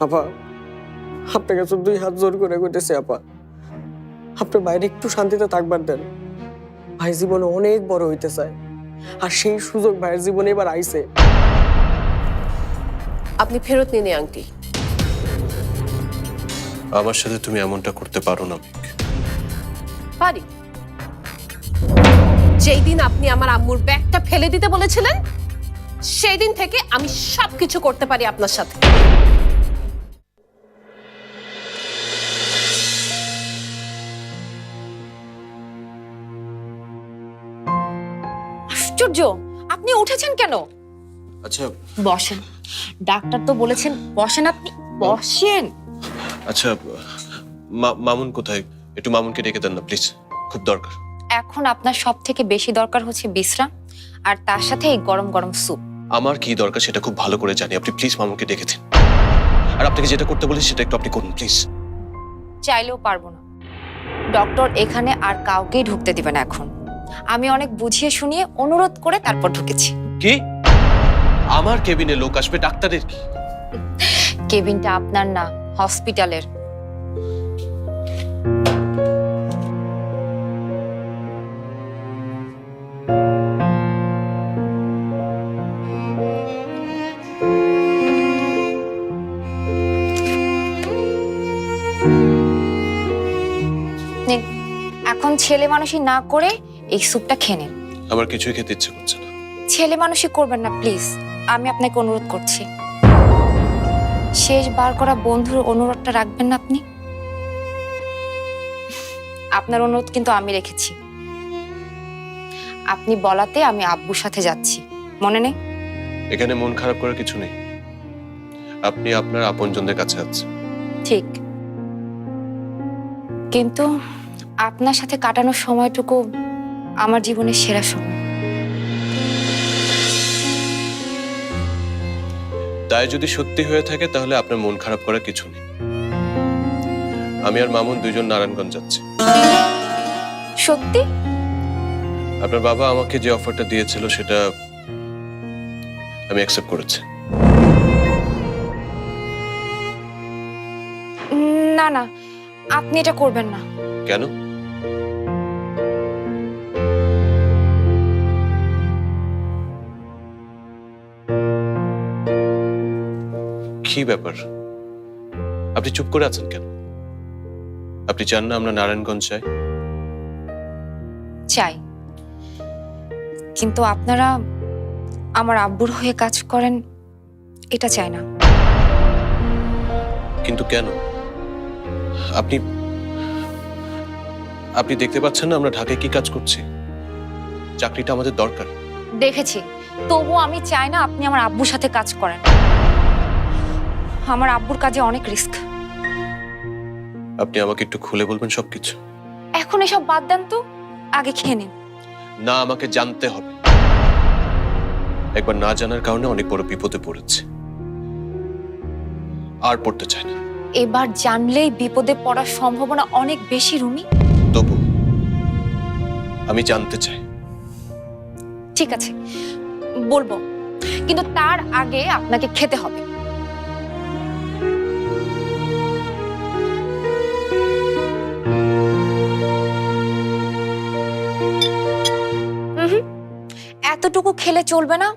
আপা আপনার কাছে দুই হাত জোর করে কইতেছে আপা। আপনি বাইরে একটু শান্তিতে থাকবার দেন। ভাই জীবনে অনেক বড় হইতে চায়। আর সেই সুযোগ ভাইয়ের জীবনে এবার আইছে। আপনি ফেরত নিন এই আংটি। আমার সাথে তুমি এমনটা করতে পারো না। পারি। যেই দিন আপনি আমার আম্মুর ব্যাগটা ফেলে দিতে বলেছিলেন সেই দিন থেকে আমি সবকিছু করতে পারি আপনার সাথে। আশ্চর্য। আপনি উঠেছেন কেন? আচ্ছা। বসেন। ডাক্তার তো বলেছেন বসেন আপনি। বসেন। আচ্ছা মামুন কোথায়? একটু মামুনকে ডেকে দেন না প্লিজ। খুব দরকার। এখন আপনার সব থেকে বেশি দরকার হচ্ছে বিশ্রাম আর তার সাথে এই গরম গরম স্যুপ। আমার কি দরকার সেটা খুব ভালো করে জানি। আপনি প্লিজ মামুনকে ডেকে দিন। আর আপনাকে যেটা করতে বলি সেটা একটু আপনি করুন প্লিজ। চাইলেও পারব না। ডক্টর এখানে আর কাউকেই ঢুকতে দিবে না এখন। আমি অনেক বুঝিয়ে শুনিয়ে অনুরোধ করে তারপর ঢুকেছি। কি? আমার কেবিনে লোক আসবে ডাক্তারের কি? কেবিনটা আপনার না হসপিটালের। এখন ছেলে মানুষই না করে এই স্যুপটা খেয়ে নিন। আমার কিছুই খেতে ইচ্ছে করছে না। ছেলে মানুষই করবেন না প্লিজ। আমি আপনাকে অনুরোধ করছি। শেষ বার করা বন্ধুর অনুরোধটা রাখবেন না আপনি? আপনার অনুরোধ কিন্তু আমি রেখেছি। আপনি বলাতে আমি আব্বুর সাথে যাচ্ছি। মনে নেই? এখানে মন খারাপ করার কিছু নেই। আপনি আপনার আপনজনদের কাছে আছেন ঠিক। কিন্তু আপনার সাথে কাটানোর সময়টুকু আমার জীবনের সেরা সময়। তাই যদি সত্যি হয়ে থাকে তাহলে আপনার মন খারাপ করার কিছু নেই। আমি আর মামুন দুজন নারায়ণগঞ্জ যাচ্ছি। সত্যি? আপনার বাবা আমাকে যে অফারটা দিয়েছিল সেটা আমি অ্যাকসেপ্ট করেছি। না না আপনি এটা করবেন না। কেন? কি ব্যাপার। আপনি চুপ করে আছেন কেন? আপনি চান না আমরা নারায়ণগঞ্জ যাই? চাই কিন্তু আপনারা আমার আব্বুর হয়ে কাজ করেন এটা চাই না। কিন্তু কেন? আপনি আপনি দেখতে পাচ্ছেন না আমরা ঢাকায় কি কাজ করছি? চাকরিটা আমাদের দরকার। দেখেছি। তবু আমি চাই না আপনি আমার আব্বুর সাথে কাজ করেন। আমার আব্বুর কাজে অনেক রিস্ক। আপনি আমাকে একটু খুলে বলবেন সবকিছু? এখন এসব বাদ দেন তো আগে খেয়ে নিন। না আমাকে জানতে হবে। একবার না জানার কারণে অনেক বড় বিপদে পড়েছে। আর পড়তে চাই না। এবার জানলেই বিপদে পড়ার সম্ভাবনা অনেক বেশি রুমি। তবু আমি জানতে চাই। ঠিক আছে বলব। কিন্তু তার আগে আপনাকে খেতে হবে। এতটুকু খেলে চলবে না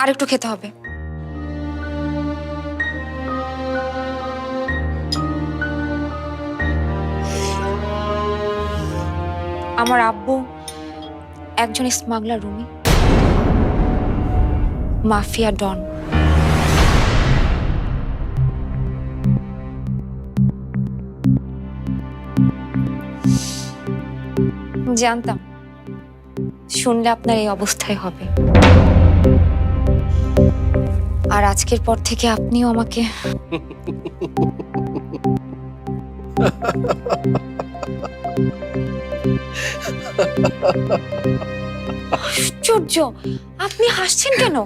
আর একটু খেতে হবে। আমার আব্বু একজন স্মাগলার রুমি। Mafia don. জানতাম শুনলে আপনার এই অবস্থায় হবে। আর আজকের পর থেকে আপনিও আমাকে আশ্চর্য! আপনি হাসছেন কেন?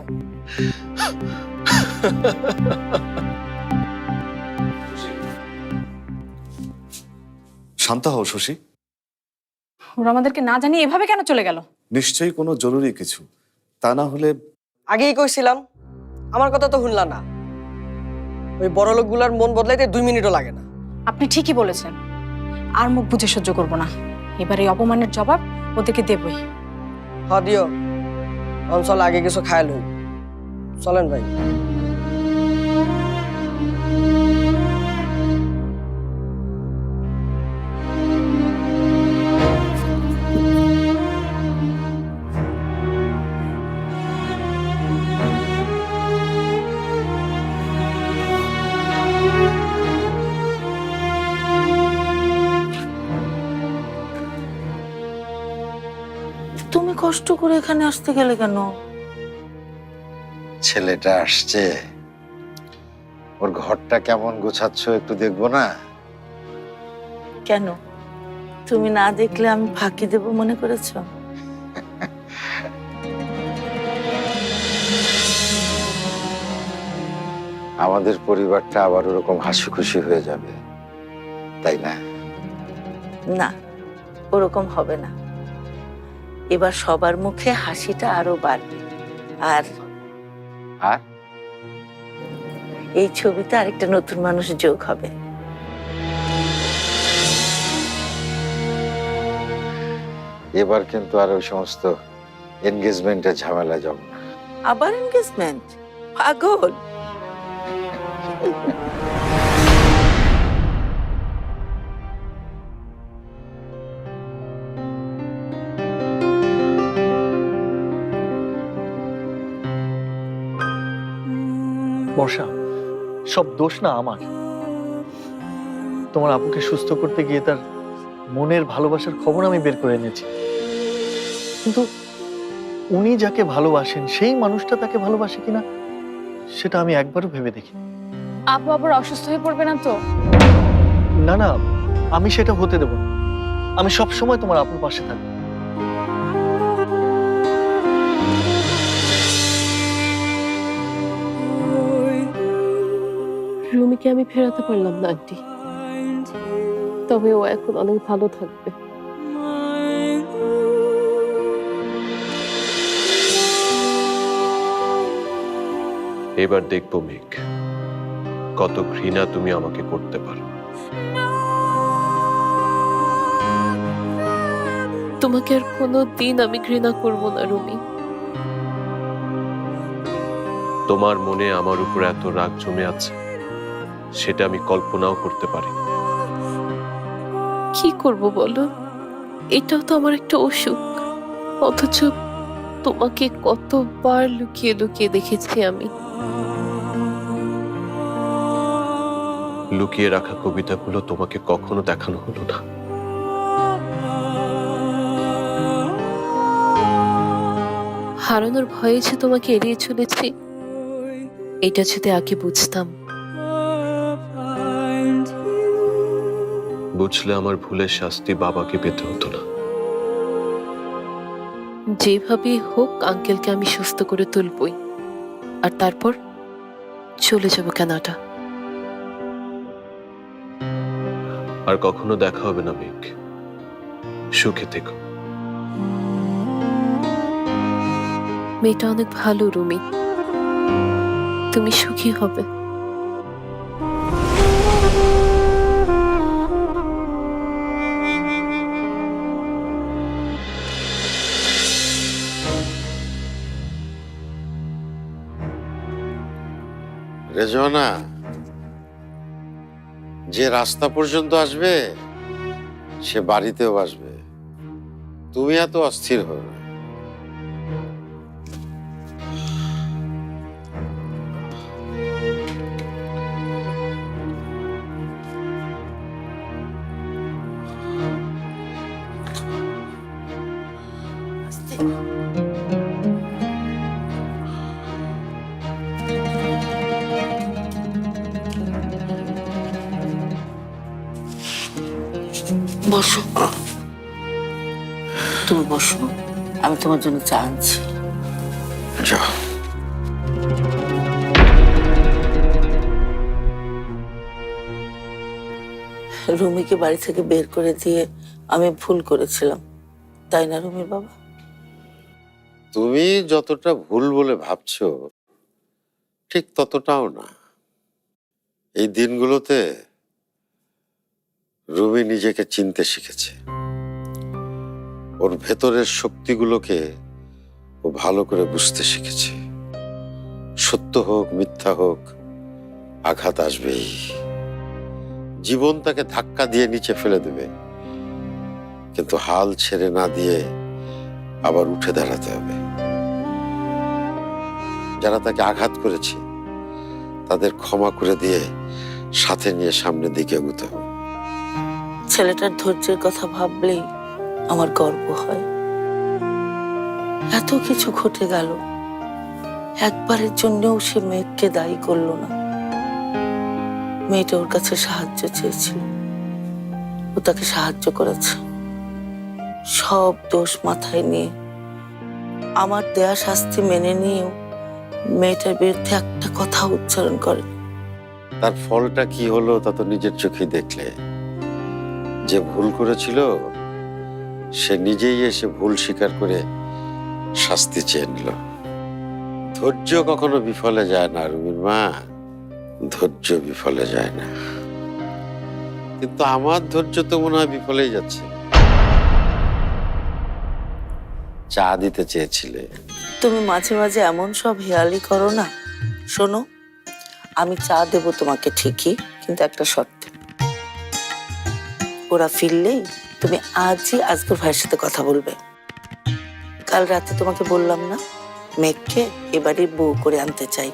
শান্ত হও শশী। ওরা আমাদেরকে না জানিয়ে এভাবে কেন চলে গেল? নিশ্চয়ই কোনো জরুরি কিছু। তা না হলে আগেই কইছিলাম আমার কথা তো শুনলা না। ওই বড় লোকগুলার মন বদলাইতে দুই মিনিটও লাগে না। আপনি ঠিকই বলেছেন আর মুখ বুঝে সহ্য করব না। এবার এই অপমানের জবাব ওদেরকে দেবই। হ দিও। অঞ্চল আগে কিছু খায় লই চলেন ভাই। কষ্ট করে এখানে আসতে গেলে কেন? ছেলেটা আসছে। ওর ঘরটা কেমন গোছাচ্ছ একটু দেখব না? কেন? তুমি না দেখলে আমি ফাঁকি দেব মনে করেছ? আমাদের পরিবারটা আবার ওরকম হাসি খুশি হয়ে যাবে তাই না? না ওরকম হবে না। এবার সবার মুখে হাসিটা আরও বাড়বে। আর আর? এই ছবিতে আরেকটা নতুন মানুষ যোগ হবে। এবার কিন্তু আর ওই সমস্ত এনগেজমেন্টের ঝামেলা যাব আবার এনগেজমেন্ট পাগল! বর্ষা সব দোষ না আমার? তোমার আপুকে সুস্থ করতে গিয়ে তার মনের ভালোবাসার খবর আমি বের করে এনেছি। কিন্তু উনি যাকে ভালোবাসেন সেই মানুষটা তাকে ভালোবাসে কিনা সেটা আমি একবারও ভেবে দেখি আপু আবার অসুস্থ হয়ে পড়বে না তো? না না আমি সেটা হতে দেব না। আমি সব সময় তোমার আপুর পাশে থাকব। রুমিকে আমি ফেরাতে পারলাম না আন্টি। তবে ও এখন অনেক ভালো থাকবে। এবার দেখব মেঘ কত ঘৃণা তুমি আমাকে করতে পারো। তোমাকে আর কোনো দিন আমি ঘৃণা করব না রুমি। তোমার মনে আমার উপর এত রাগ জমে আছে? সেটা আমি কল্পনাও করতে পারি। কি করব বলো? এটাও তো আমার একটা অসুখ। অথচ তোমাকে কতবার লুকিয়ে লুকিয়ে দেখেছি আমি। লুকিয়ে রাখা কবিতাগুলো তোমাকে কখনো দেখানো হলো না। হারানোর ভয়ে যে তোমাকে এড়িয়ে চলেছি এটা যদি আগে বুঝতাম। বুঝলে আমার ভুলের শাস্তি বাবাকে পেতে হতো না। যেভাবে হোক আঙ্কেলকে আমি সুস্থ করে তুলবই। আর তারপর চলে যাব কানাডা। আর কখনো দেখা হবে না মেঘ। সুখে থেকো। মেয়েটা অনেক ভালো রুমি। তুমি সুখী হবে। রেজওয়ানা যে রাস্তা পর্যন্ত আসবে সে বাড়িতেও আসবে। তুমি এত অস্থির হবে আমি তোমার জন্য চা আনছি। যাও। রুমিকে বাড়ি থেকে বের করে দিয়ে আমি ভুল করেছিলাম। তাই না রুমির বাবা? তুমি যতটা ভুল বলে ভাবছ ঠিক ততটাও না। এই দিনগুলোতে রুমি নিজেকে চিনতে শিখেছে। ওর ভেতরের শক্তিগুলোকে ও ভালো করে বুঝতে শিখেছে। সত্য হোক, মিথ্যা হোক, আঘাত আসবেই। জীবন তাকে ধাক্কা দিয়ে নিচে ফেলে দেবে। কিন্তু হাল ছেড়ে না দিয়ে আবার উঠে দাঁড়াতে হবে। যারা তাকে আঘাত করেছে, তাদের ক্ষমা করে দিয়ে সাথে নিয়ে সামনের দিকে এগোতে হবে। ছেলেটার ধৈর্যের কথা ভাবলেই আমার গর্ব হয়। এত কিছু ঘটে গেল। একবারের জন্যও সে মেঘকে দায়ী করল না। মেয়েটা ওর কাছে সাহায্য চেয়েছিল। ও তাকে সাহায্য করেছে। সব দোষ মাথায় নিয়ে। আমার দেয়া শাস্তি মেনে নিয়েও মেয়েটার বিরুদ্ধে একটা কথা উচ্চারণ করে। তার ফলটা কি হলো তা তো নিজের চোখে দেখলে। যে ভুল করেছিল সে নিজেই এসে ভুল স্বীকার করে শাস্তি চেয়ে নিল। ধৈর্য কখনো বিফলে যায় না, রুমির মা। ধৈর্য বিফলে যায় না। কিন্তু আমার ধৈর্য তো মনে হয় বিফলেই যাচ্ছে। চা দিতে চেয়েছিলে। তুমি মাঝে মাঝে এমন সব হেয়ালি করো না। শোনো, আমি চা দেবো তোমাকে ঠিকই, কিন্তু একটা শর্তে। ওরা ফিরলেই তুমি আজই আজকের ভাইয়ের সাথে কথা বলবে। কাল রাতে তোমাকে বললাম না মেঘকে এবারে বউ করে আনতে চাই।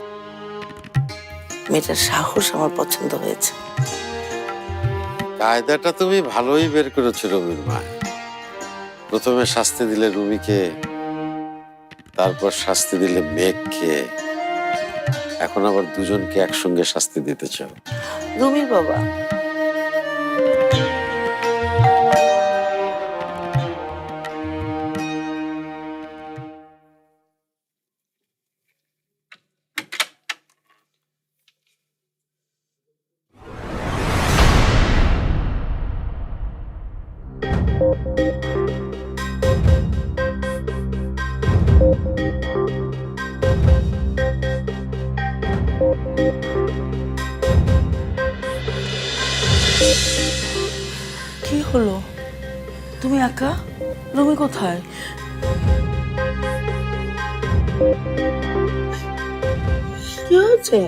মেয়েটার সাহস আমার পছন্দ হয়েছে। কায়দাটা তুমি ভালোই বের করেছ রুমির মা। প্রথমে শাস্তি দিলে রুমিকে তারপর শাস্তি দিলে মেঘকে এখন আবার দুজনকে একসঙ্গে শাস্তি দিতে চাও। রুমির বাবা একা? রুমি কোথায়? কি হয়েছে?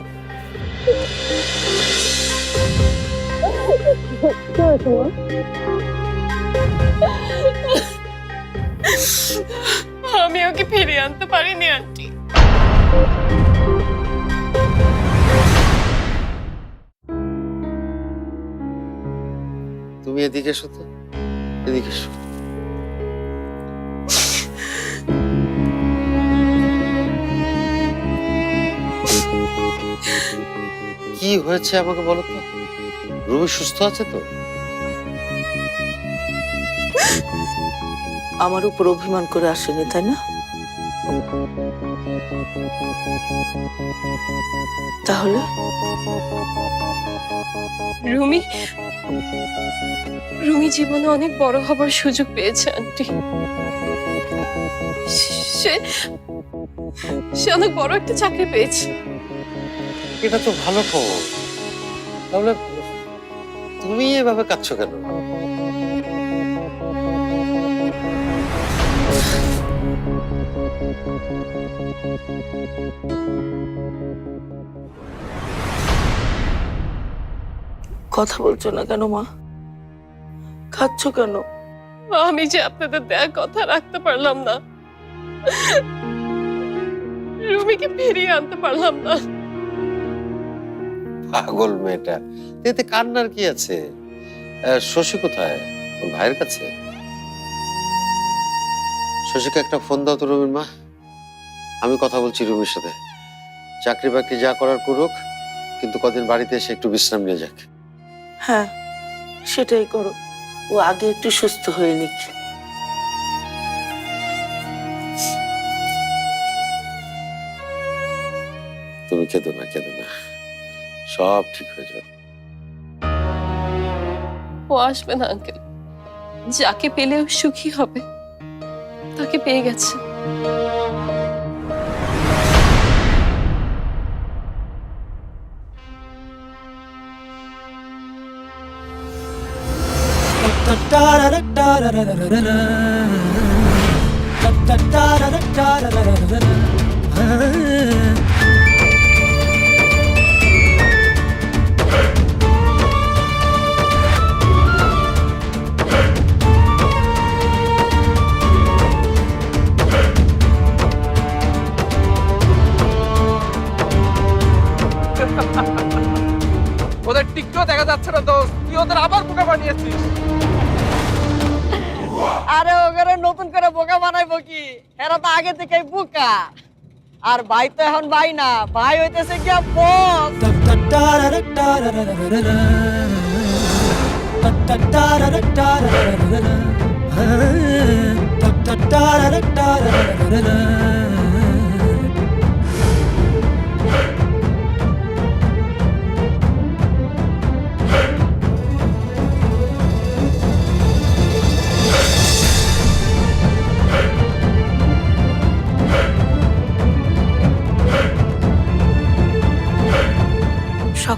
আমি ওকে ফিরিয়ে আনতে পারিনি আন্টি। তুমি এদিকে এসো তো। এদিকে এসো। কি হয়েছে আমাকে বলো তো? রুমি সুস্থ আছে তো? আমার উপর অভিমান করে আসেনি তাই না? তাহলে? রুমি? রুমি জীবনে অনেক বড় হবার সুযোগ পেয়েছে আন্টি। সে সে অনেক বড় একটা চাকরি পেয়েছে। এটা তো ভালো খবর। তাহলে তুমি এভাবে কাঁদছো কেন? কথা বলছো না কেন মা? খাচ্ছ কেন? আমি যে আপনাদের দেয়া কথা রাখতে পারলাম না। রুমিকে ফিরিয়ে আনতে পারলাম না। পাগল মেয়েটা। এতে কান্নার কি আছে? শশী কোথায়? ওর ভাইয়ের কাছে? শশীকে একটা ফোন দাও তো রবির মা। আমি কথা বলছি রুমির সাথে। চাকরি বাকরি যা করার করুক কিন্তু কদিন বাড়িতে এসে একটু বিশ্রাম নিয়ে যাক। হ্যাঁ সেটাই করো। ও আগে একটু সুস্থ হয়ে নিক। তুমি কেঁদো না কেঁদো না। সব ঠিক হয়ে যাবে। ও আসবে না আঙ্কেল যাকে পেলে ও সুখী হবে তাকে পেয়ে গেছে। Da da da da da da da da da ওদের টিকটেও দেখা যাচ্ছে না দোস্ত। তুই ওদের আবার বোকা বানিয়েছিস। আরে ওখানে নতুন করে বোকা বানাইবো কি? এরা তো আগে থেকেই বোকা। আর ভাই তো এখন ভাই না ভাই হইতেছে গিয়া বস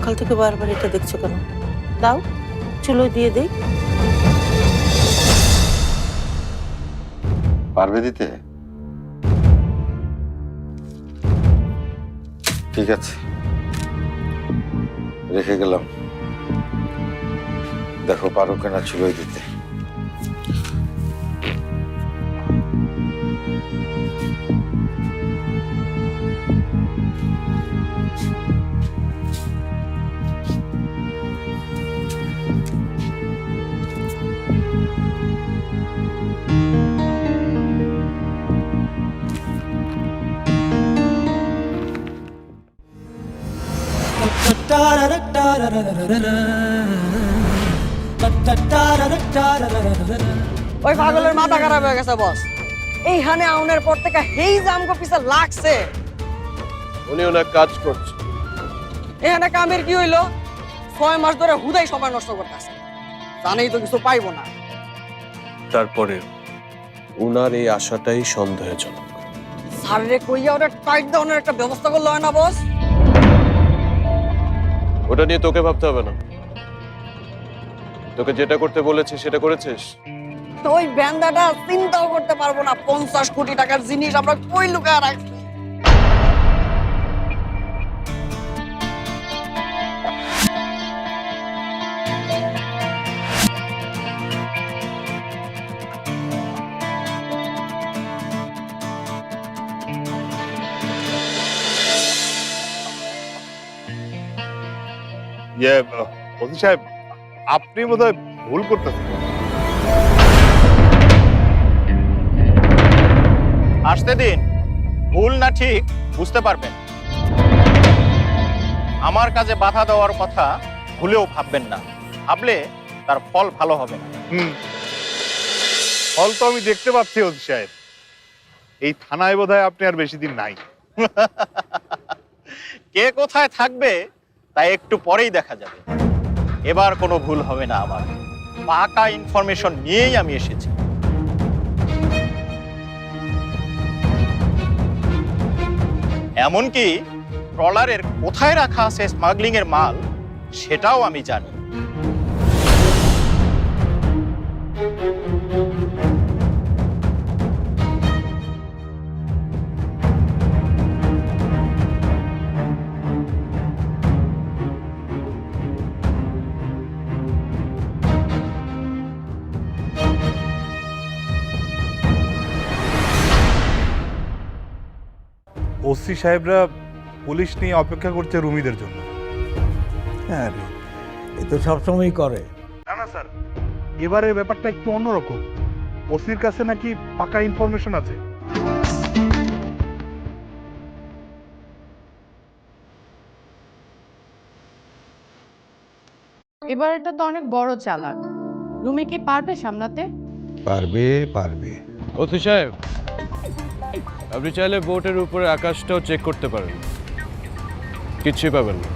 সকাল থেকে বারবার এটা দেখছ কেন? দাও, চুলো দিয়ে দেই। পারবে দিতে? ঠিক আছে। রেখে গেলাম। দেখো পারো কেনা চুলোই দিতে। ওই পাগলের মাথা খারাপ হয়ে গেছে বস এইখানে আউনের পর থেকে হেই লাগছে উনি কাজ করছে এখানে কামের কি হইল ছয় মাস ধরে হুদাই সময় নষ্ট করতেছে জানেই তো কিছু পাইবো না তারপরে উনার এই আশাটাই সন্দেহজনক স্যারে কইয়া ওটা টাইট ডাউনের একটা ব্যবস্থা করল না বস ওটা নিয়ে তোকে ভাবতে হবে না। তোকে যেটা করতে বলেছি, সেটা করেছিস? তো ওই ব্যান্ডাটা চিন্তাও করতে পারব না। পঞ্চাশ কোটি টাকার জিনিস আমরা কই লুকায় রাখছি? ইয়ে ওসি সাহেব আপনি বোধহয় ভুল করতেছেন। আসতে দিন। ভুল না ঠিক বুঝতে পারবেন। আমার কাজে বাধা দেওয়ার কথা ভুলেও ভাববেন না। ভাবলে তার ফল ভালো হবে না। হুম। ফল তো আমি দেখতে পাচ্ছি ওসি সাহেব। এই থানায় বোধহয় আপনি আর বেশি দিন নাই। কে কোথায় থাকবে তা একটু পরেই দেখা যাবে। এবার কোনো ভুল হবে না আমার। পাকা ইনফরমেশন নিয়েই আমি এসেছি। এমনকি ট্রলারের কোথায় রাখা আছে স্মাগলিংয়ের মাল, সেটাও আমি জানি। ওসি সাহেবরা পুলিশ নিয়ে অপেক্ষা করছে রুমিদের জন্য। হ্যাঁ রে এ তো সবসময়ই করে। না না স্যার এবারে ব্যাপারটা একটু অন্যরকম। ওসির কাছে নাকি পাকা ইনফরমেশন আছে। এবার এটা তো অনেক বড় চালাক। রুমি কি পারবে সামলাতে? পারবে পারবে। অতি সাহেব আপনি চাইলে বোটের উপরে আকাশটাও চেক করতে পারেন। কিচ্ছুই পাবেন না।